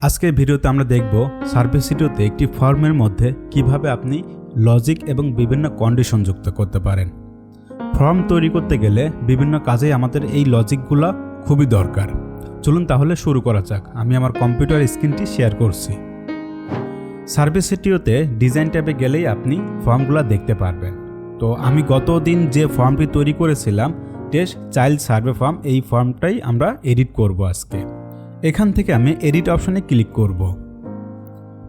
আজকের ভিডিওতে আমরা দেখব সার্ভিসিটিওতে একটি ফর্মের মধ্যে কীভাবে আপনি লজিক এবং বিভিন্ন কন্ডিশন যুক্ত করতে পারেন। ফর্ম তৈরি করতে গেলে বিভিন্ন কাজে আমাদের এই লজিকগুলো খুবই দরকার। চলুন তাহলে শুরু করা যাক। আমি আমার কম্পিউটার স্ক্রিনটি শেয়ার করছি। সার্ভিসিটিওতে ডিজাইন ট্যাবে গেলেই আপনি ফর্মগুলো দেখতে পারবেন। তো আমি গত দিন যে ফর্মটি তৈরি করেছিলাম টেস্ট চাইল্ড সার্ভে ফর্ম, এই ফর্মটাই আমরা এডিট করব আজকে। এখান থেকে আমি এডিট অপশনে ক্লিক করব।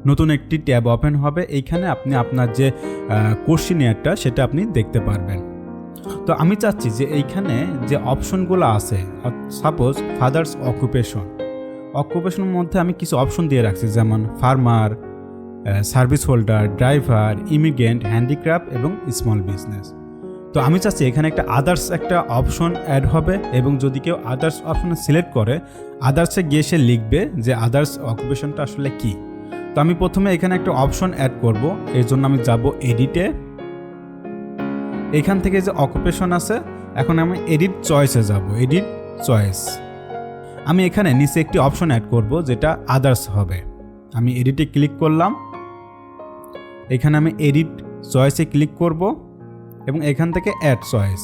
নতুন একটি ট্যাব ওপেন হবে, এইখানে আপনি আপনার যে কোশ্চিনিয়ারটা সেটা আপনি দেখতে পারবেন। তো আমি চাচ্ছি যে এইখানে যে অপশনগুলো আছে সাপোজ ফাদার্স অকুপেশন অকুপেশনের মধ্যে আমি কিছু অপশন দিয়ে রাখছি, যেমন farmer service holder driver immigrant handicraft এবং স্মল বিজনেস তো আমি চাচ্ছি এখানে একটা আদার্স একটা অপশন অ্যাড হবে এবং যদি কেউ আদার্স অপশনে সিলেক্ট করে আদার্সে গিয়ে সে লিখবে যে আদার্স অকুপেশনটা আসলে কি। তো আমি প্রথমে এখানে একটা অপশন অ্যাড করব, এর জন্য আমি যাব এডিটে এখান থেকে যে অকুপেশন আছে, এখন আমি এডিট চয়েসে যাব এডিট চয়েস আমি এখানে নিচে একটি অপশন অ্যাড করব, যেটা আদার্স হবে। আমি এডিটে ক্লিক করলাম। এখানে আমি এডিট চয়েসে ক্লিক করব। এবং এখান থেকে অ্যাড চয়েস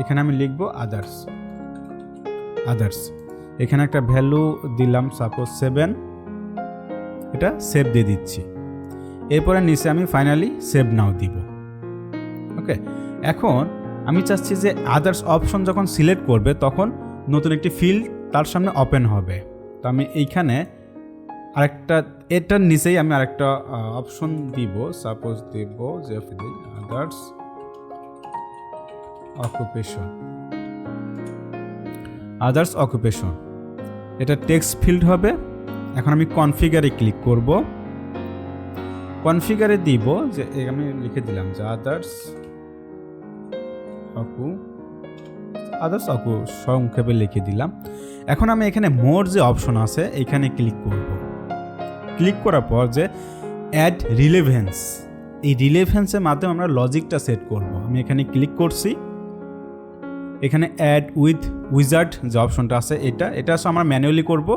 এখানে আমি লিখব আদার্স আদার্স এখানে একটা ভ্যালু দিলাম সাপোজ সেভেন এটা সেভ দিয়ে দিচ্ছি। এরপরে নিচে আমি ফাইনালি সেভ নাও দিব। ওকে এখন আমি চাচ্ছি যে আদার্স অপশন যখন সিলেক্ট করবে, তখন নতুন একটি ফিল্ড তার সামনে ওপেন হবে। তো আমি এইখানে আরেকটা, এটার নিচেই আমি আরেকটা অপশন দিব। সাপোজ দিব যে আদার্স অকুপেশন আদার্স অকুপেশন এটা টেক্সট ফিল্ড হবে। এখন আমি কনফিগারে ক্লিক করব। কনফিগারে দিব যে আমি লিখে দিলাম যে আদার্স অকু আদার্স অকু সংক্ষেপে লিখে দিলাম। এখন আমি এখানে মোর যে অপশন আছে, এখানে ক্লিক করব। ক্লিক করার পর যে অ্যাড রিলেভেন্স এই রিলেভেন্সের মাধ্যমে আমরা লজিকটা সেট করব। আমি এখানে ক্লিক করছি। এখানে অ্যাড উইথ উইজার্ড যে অপশনটা আছে এটা এটা আসলে আমরা ম্যানুয়ালি করব।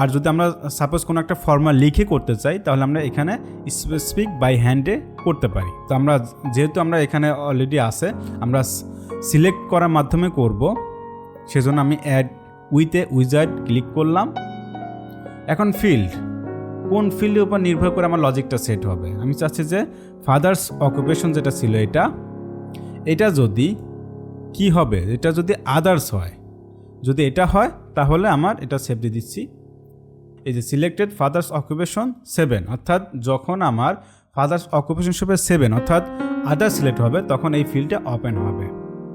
আর যদি আমরা সাপোজ কোনো একটা ফর্মা লিখে করতে চাই, তাহলে আমরা এখানে স্পেসিফিক বাই হ্যান্ডে করতে পারি। তো আমরা যেহেতু আমরা এখানে অলরেডি আছে, আমরা সিলেক্ট করার মাধ্যমে করব। সেজন্য আমি অ্যাড উইথ উইজার্ড ক্লিক করলাম। এখন ফিল্ড কোন ফিল্ডের উপর নির্ভর করে আমার লজিকটা সেট হবে? আমি চাচ্ছি যে ফাদার্স অকুপেশন যেটা ছিল এটা এটা যদি কি হবে? এটা যদি আদার্স হয়, যদি এটা হয়, তাহলে আমার এটা সেভ দিয়ে দিচ্ছি। এই যে সিলেক্টেড ফাদার্স অকুপেশন সেভেন অর্থাৎ যখন আমার ফাদার্স অকুপেশন হিসেবে সেভেন অর্থাৎ আদার সিলেক্ট হবে, তখন এই ফিল্ডটা ওপেন হবে।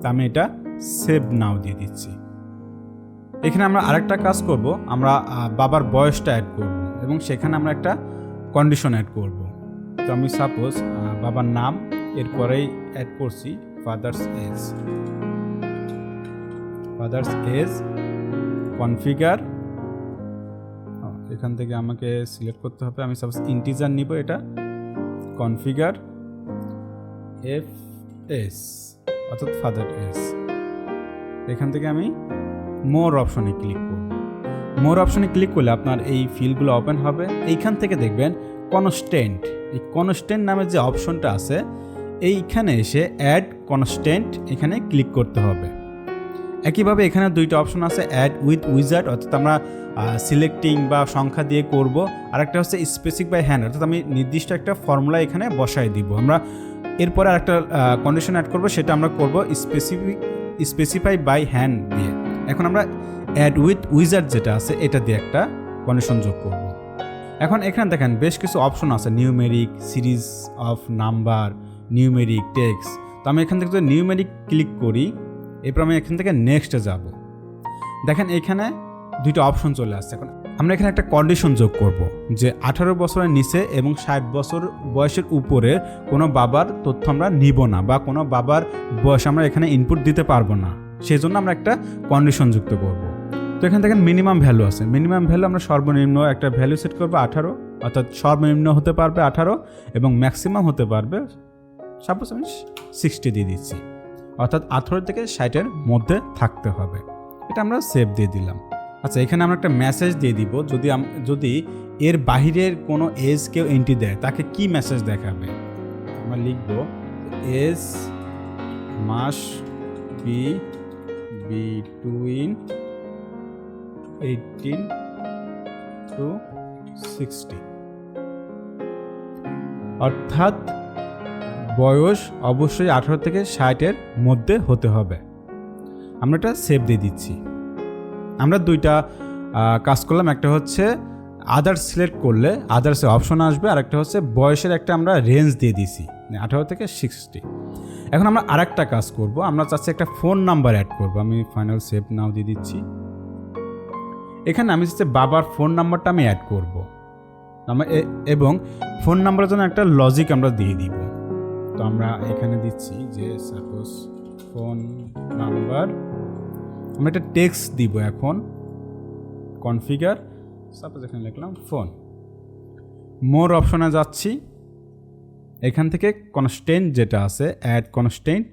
তা আমি এটা সেভ নাও দিয়ে দিচ্ছি। এখানে আমরা আরেকটা কাজ করব, আমরা বাবার বয়সটা অ্যাড করব এবং সেখানে আমরা একটা কন্ডিশন অ্যাড করব। তো আমি সাপোজ বাবার নাম, এরপরেই অ্যাড করছি। Father's age father's age configure এখান থেকে আমাকে সিলেক্ট করতে হবে। আমি সাপোজ ইন্টিজার নিব এটা। কনফিগার এফ এস অর্থাৎ ফাদার এস এখান থেকে আমি মোর অপশনে ক্লিক করব। মোর অপশনে ক্লিক করলে আপনার এই ফিল্ডগুলো ওপেন হবে। এইখান থেকে দেখবেন কনস্টেন্ট এই কনস্টেন্ট নামের যে অপশনটা আছে এইখানে এসে অ্যাড কনস্টেন্ট এখানে ক্লিক করতে হবে। একইভাবে এখানে দুইটা অপশন আছে অ্যাড উইথ উইজার্ড অর্থাৎ আমরা সিলেক্টিং বা সংখ্যা দিয়ে করব। আরেকটা হচ্ছে স্পেসিফিক বাই হ্যান্ড অর্থাৎ আমি নির্দিষ্ট একটা ফর্মুলা এখানে বসাই দিব। আমরা এরপরে আরেকটা কন্ডিশন অ্যাড করব, সেটা আমরা করব স্পেসিফিক স্পেসিফাই বাই হ্যান্ড দিয়ে। এখন আমরা অ্যাড উইথ উইজার্ড যেটা আছে, এটা দিয়ে একটা কন্ডিশন যোগ করব। এখন এখানে দেখেন বেশ কিছু অপশন আছে numeric series of number numeric text তো আমি এখান থেকে যদি নিউমেরিক ক্লিক করি, এরপর আমি এখান থেকে নেক্সটে যাব। দেখেন এখানে দুইটা অপশন চলে আসছে। এখন আমরা এখানে একটা কন্ডিশন যোগ করব যে আঠারো বছরের নিচে এবং ষাট বছর বয়সের উপরে কোনো বাবার তথ্য আমরা নিব না বা কোনো বাবার বয়স আমরা এখানে ইনপুট দিতে পারব না। সেই জন্য আমরা একটা কন্ডিশন যুক্ত করব। তো এখানে দেখেন মিনিমাম ভ্যালু আছে। মিনিমাম ভ্যালু আমরা সর্বনিম্ন একটা ভ্যালু সেট করব আঠারো, অর্থাৎ সর্বনিম্ন হতে পারবে আঠারো এবং ম্যাক্সিমাম হতে পারবে সাপোজ আমি সিক্সটি দিয়ে দিচ্ছি। অর্থাৎ আঠারো থেকে ষাটের মধ্যে থাকতে হবে। এটা আমরা সেভ দিয়ে দিলাম। আচ্ছা এখানে আমরা একটা মেসেজ দিয়ে দিব। যদি যদি এর বাহিরের কোনো এজ কেউ এন্ট্রি দেয়, তাকে কি মেসেজ দেখাবে? আমরা লিখব age must be between eighteen to sixty অর্থাৎ বয়স অবশ্যই আঠারো থেকে ষাটের মধ্যে হতে হবে। আমরা এটা সেভ দিয়ে দিচ্ছি। আমরা দুইটা কাজ করলাম। একটা হচ্ছে আদার্স সিলেক্ট করলে আদার্সে অপশন আসবে। আর একটা হচ্ছে বয়সের একটা আমরা রেঞ্জ দিয়ে দিছি আঠারো থেকে সিক্সটি এখন আমরা আরেকটা কাজ করব। আমরা চাচ্ছি একটা ফোন নাম্বার অ্যাড করব। আমি ফাইনাল সেভ নাও দিয়ে দিচ্ছি। এখানে আমি চাচ্ছি বাবার ফোন নাম্বারটা আমি অ্যাড করব। এবং ফোন নাম্বারের জন্য একটা লজিক আমরা দিয়ে দিব। তো আমরা এখানে দিচ্ছি যে সাপোজ ফোন নাম্বার। আমরা একটা টেক্সট দিব এখন, কনফিগার। সাপোজ এখানে লিখলাম ফোন। মোর অপশনে যাচ্ছি। এখান থেকে কনস্টেন্ট যেটা আছে, অ্যাড কনস্টেন্ট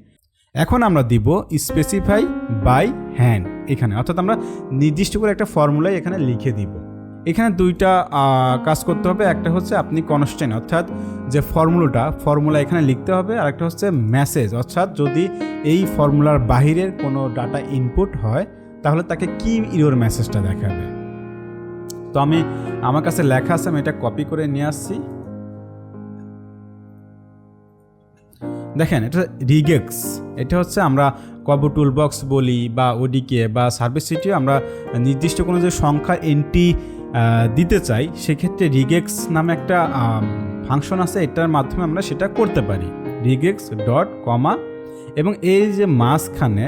এখন আমরা দিব স্পেসিফাই বাই হ্যান্ড এখানে। অর্থাৎ আমরা নির্দিষ্ট করে একটা ফর্মুলাই এখানে লিখে দিব। এখানে দুইটা কাজ করতে হবে। একটা হচ্ছে আপনি কনস্ট্যান্ট অর্থাৎ যে ফর্মুলাটা ফর্মুলা এখানে লিখতে হবে। আর একটা হচ্ছে মেসেজ অর্থাৎ যদি এই ফর্মুলার বাহিরের কোনো ডাটা ইনপুট হয়, তাহলে তাকে কি ইরোর মেসেজটা দেখাবে? তো আমি, আমার কাছে লেখা আছে, আমি এটা কপি করে নিয়ে আসছি। দেখেন, এটা রিগেক্স এটা হচ্ছে আমরা কব টুল বক্স বলি বা ওডিকে বা সার্ভিস সিটিও আমরা নির্দিষ্ট কোনো যে সংখ্যা এন্ট্রি দিতে চাই, সেক্ষেত্রে রিগেক্স নামে একটা ফাংশন আছে, এটার মাধ্যমে আমরা সেটা করতে পারি। রিগেক্স ডট কমা এবং এই যে মাঝখানে,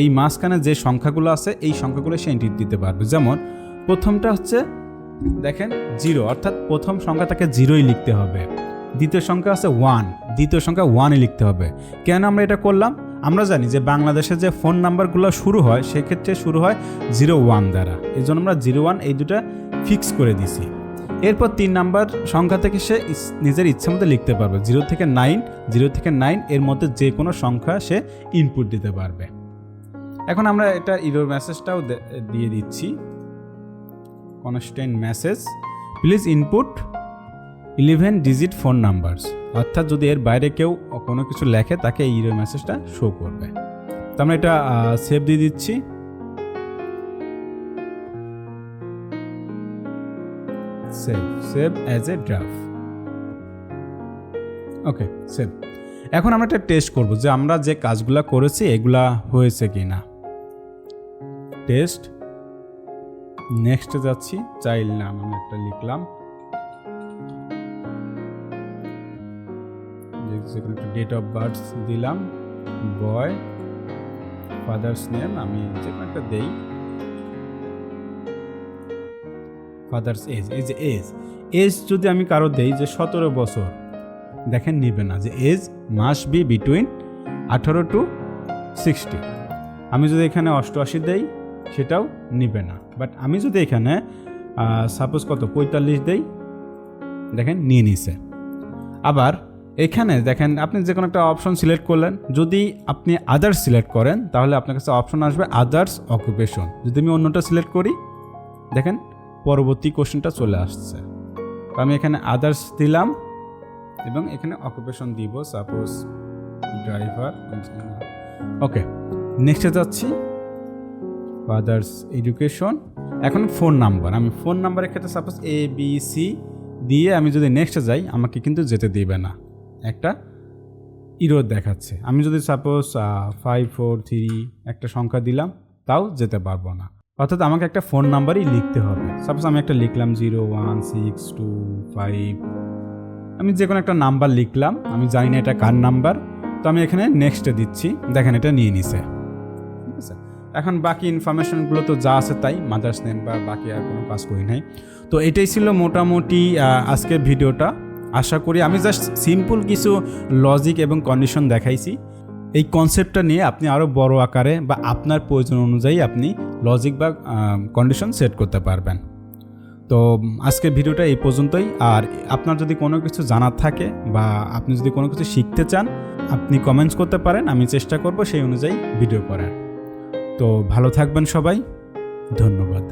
এই মাঝখানে যে সংখ্যাগুলো আছে, এই সংখ্যাগুলো সে এন্ট্রি দিতে পারবে। যেমন, প্রথমটা হচ্ছে, দেখেন জিরো অর্থাৎ প্রথম সংখ্যা তাকে জিরোই লিখতে হবে। দ্বিতীয় সংখ্যা আছে ওয়ান দ্বিতীয় সংখ্যা ওয়ানই লিখতে হবে। কেন আমরা এটা করলাম? আমরা জানি যে বাংলাদেশে যে ফোন নাম্বারগুলো শুরু হয়, সেক্ষেত্রে শুরু হয় জিরো ওয়ান দ্বারা। এই জন্য আমরা জিরো ওয়ান এই দুটা ফিক্স করে দিছি। এরপর তিন নাম্বার সংখ্যা থেকে সে নিজের ইচ্ছে মতো লিখতে পারবে। জিরো থেকে নাইন, জিরো থেকে নাইন, এর মধ্যে যে কোনো সংখ্যা সে ইনপুট দিতে পারবে। এখন আমরা এটা ইরোর মেসেজটাও দিয়ে দিচ্ছি। Constant message please input eleven digit phone numbers অর্থাৎ যদি এর বাইরে কেউ কোনো কিছু লেখে, তাকে এই ইরো মেসেজটা শো করবে। তো আমরা এটা সেভ দিয়ে দিচ্ছি। Save save as a draft okay save. এখন আমরা একটা টেস্ট করব যে আমরা যে কাজগুলা করেছি, এগুলা হয়েছে কি না টেস্ট নেক্সটে যাচ্ছি চাইল্ড নাম আমি একটা লিখলাম। ডেট অফ বার্থ দিলাম। বয় ফাদার্স নেম আমি যে একটা দেই। ফাদার্স এজ এই যে এজ এজ যদি আমি কারও দেই যে সতেরো বছর, দেখেন নিবে না যে এজ মাস বি বিটুইন আঠারো টু সিক্সটি আমি যদি এখানে অষ্টআশি দেই, সেটাও নিবে না। বাট আমি যদি এখানে সাপোজ কত, পঁয়তাল্লিশ দেই, দেখেন নিয়ে নিছে। আবার এখানে দেখেন আপনি যে কোনো একটা অপশন সিলেক্ট করলেন, যদি আপনি আদার্স সিলেক্ট করেন, তাহলে আপনার কাছে অপশন আসবে আদার্স অকুপেশন যদি আমি অন্যটা সিলেক্ট করি, দেখেন পরবর্তী কোশ্চেনটা চলে আসছে। তো আমি এখানে আদার্স দিলাম এবং এখানে অকুপেশন দিব সাপোজ ড্রাইভার ওকে নেক্সটে যাচ্ছি। ফাদার্স এডুকেশন এখন ফোন নাম্বার আমি ফোন নাম্বারের ক্ষেত্রে সাপোজ এ বি সি দিয়ে আমি যদি নেক্সটে যাই, আমাকে কিন্তু যেতে দিবে না। একটা ইরোর দেখাচ্ছে। আমি যদি সাপোজ ফাইভ ফোর থ্রি একটা সংখ্যা দিলাম, তাও যেতে পারব না। অর্থাৎ আমাকে একটা ফোন নাম্বারই লিখতে হবে। সাপোজ আমি একটা লিখলাম zero one six two five. আমি যে কোনো একটা নাম্বার লিখলাম, আমি জানি না এটা কার নাম্বার, তো আমি এখানে নেক্সটে দিচ্ছি। দেখেন এটা নিয়ে নিছে। ঠিক আছে? এখন বাকি ইনফরমেশনগুলো তো যা আছে তাই মাদার্স নেম বা বাকি আর কোনো কাজ করি নাই। তো এটাই ছিল মোটামুটি আজকের ভিডিওটা। আশা করি আমি জাস্ট সিম্পল কিছু লজিক এবং কন্ডিশন দেখাইছি। এই কনসেপ্টটা নিয়ে আপনি আরও বড় আকারে বা আপনার প্রয়োজন অনুযায়ী আপনি লজিক বা কন্ডিশন সেট করতে পারবেন। তো উম, আজকের ভিডিওটা এই পর্যন্তই। আর আপনার যদি কোনো কিছু জানার থাকে বা আপনি যদি কোনো কিছু শিখতে চান আপনি কমেন্টস করতে পারেন। আমি চেষ্টা করব সেই অনুযায়ী ভিডিও করার। তো ভালো থাকবেন সবাই। ধন্যবাদ।